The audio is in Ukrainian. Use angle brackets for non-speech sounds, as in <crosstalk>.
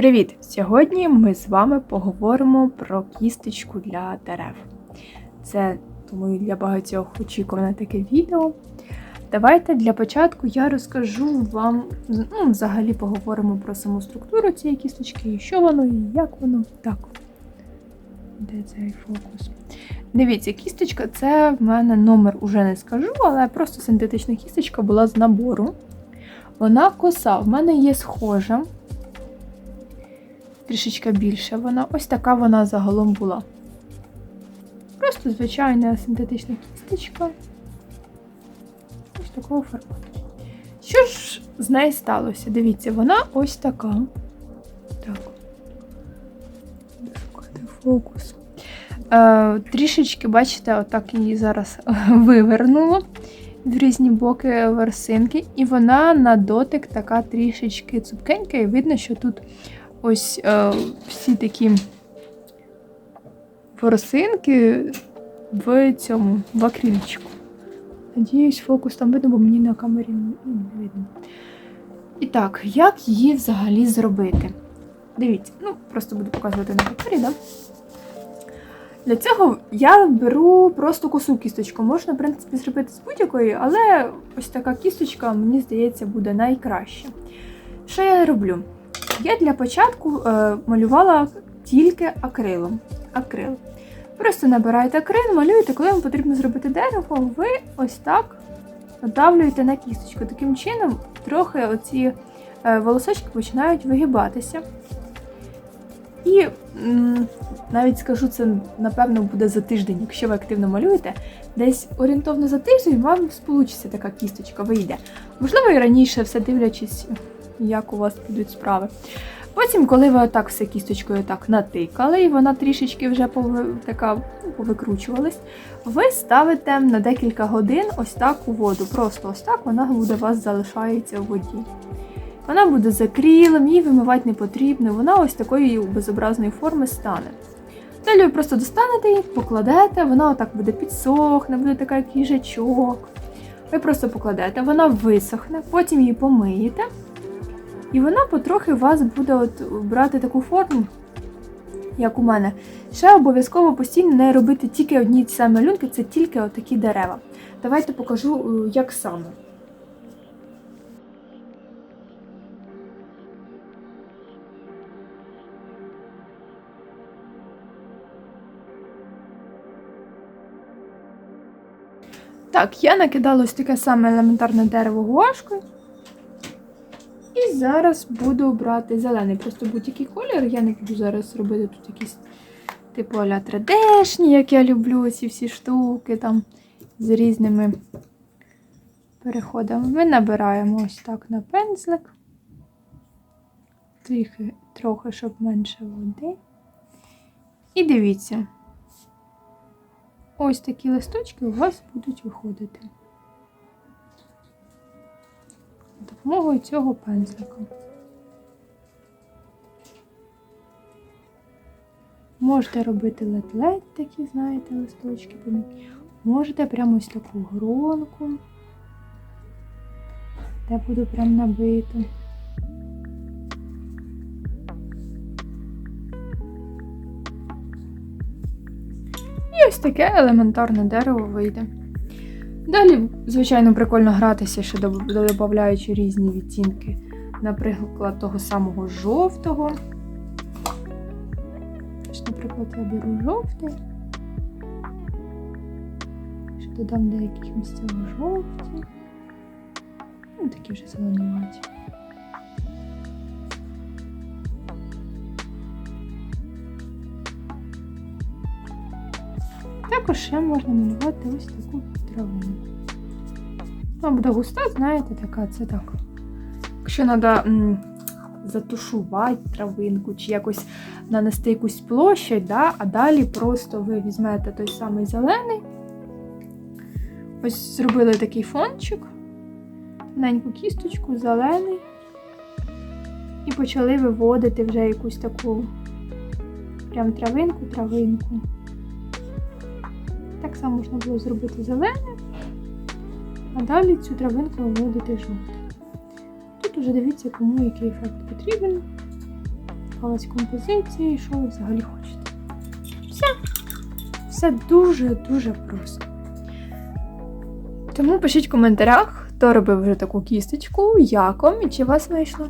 Привіт! Сьогодні ми з вами поговоримо про кісточку для дерев. Це, думаю, для багатьох очікуване таке відео. Давайте для початку я розкажу вам, ну, взагалі поговоримо про саму структуру цієї кісточки, і що воно, і як воно. Так. Де цей фокус? Дивіться, кісточка це в мене номер уже не скажу, але просто синтетична кісточка була з набору. Вона коса, в мене є схожа трішечки більше вона. Ось така вона загалом була. Просто звичайна синтетична кісточка. Ось такого формату. Що ж з нею сталося? Дивіться, вона ось така. Так. Шукати фокус. Е, Трішечки, бачите, отак її зараз <laughs> вивернуло в різні боки ворсинки, і вона на дотик така трішечки цупкенька, і видно, що тут ось е, всі такі ворсинки в цьому в акрильчику. Надіюсь, фокус там видно, бо мені на камері не видно. І так, як її взагалі зробити? Дивіться, ну, просто буду показувати на папері, да? Для цього я беру просто косу кісточку. Можна, в принципі, зробити з будь-якої, але ось така кісточка, мені здається, буде найкраще. Що я роблю? Я для початку е, малювала тільки акрилом. Акрил. Просто набираєте акрил, малюєте, коли вам потрібно зробити дерево, ви ось так надавлюєте на кісточку. Таким чином, трохи оці е, волосочки починають вигибатися. І навіть скажу, це, напевно, буде за тиждень, якщо ви активно малюєте, десь орієнтовно за тиждень вам сполучиться така кісточка, вийде. Можливо, і раніше все дивлячись як у вас підуть справи. Потім, коли ви отак все кісточкою так натикали, і вона трішечки вже така повикручувалась, ви ставите на декілька годин ось так у воду. Просто ось так вона буде у вас залишається в воді. Вона буде закрілим, її вимивати не потрібно, вона ось такої безобразної форми стане. Далі ви просто достанете її, покладете, вона отак буде підсохне, буде така як їжачок. Ви просто покладете, вона висохне, потім її помиєте. І вона потрохи вас буде от брати таку форму, як у мене. Ще обов'язково постійно не робити тільки одні ті самі малюнки, це тільки отакі дерева. Давайте покажу, е, як саме. Так, я накидала ось таке саме елементарне дерево гуашкою. І зараз буду брати зелений. Просто будь-який колір. Я не буду зараз робити тут якісь типу аля 3D-шні, як я люблю ці всі штуки там з різними переходами. Ми набираємо ось так на пензлик. Трохи, трохи, щоб менше води. І дивіться, ось такі листочки у вас будуть виходити. Допомогою цього пензлика. Можете робити лед-лед такі, знаєте, листочки. Можете прямо ось таку гронку, де буду прям набито. І ось таке елементарне дерево вийде. Далі, звичайно, прикольно гратися, ще додаючи різні відтінки, наприклад, того самого жовтого. Наприклад, я беру жовтий, ще додам деяких місцях жовті. Ну, такі вже зеленуваті. Також ще можна малювати ось таку травинку. Вона буде густа, знаєте, така, це так. Якщо треба затушувати травинку, чи якось нанести якусь площадь, да, а далі просто ви візьмете той самий зелений. Ось зробили такий фончик, маленьку кісточку, зелений. І почали виводити вже якусь таку прям травинку-травинку. Так само можна було зробити зелене, а далі цю травинку виводити жовтим. Тут уже дивіться, кому який ефект потрібен. склалась композиція і що ви взагалі хочете. Все. Все дуже-дуже просто. Тому пишіть в коментарях, хто робив вже таку кісточку, як вам і чи вас вийшло.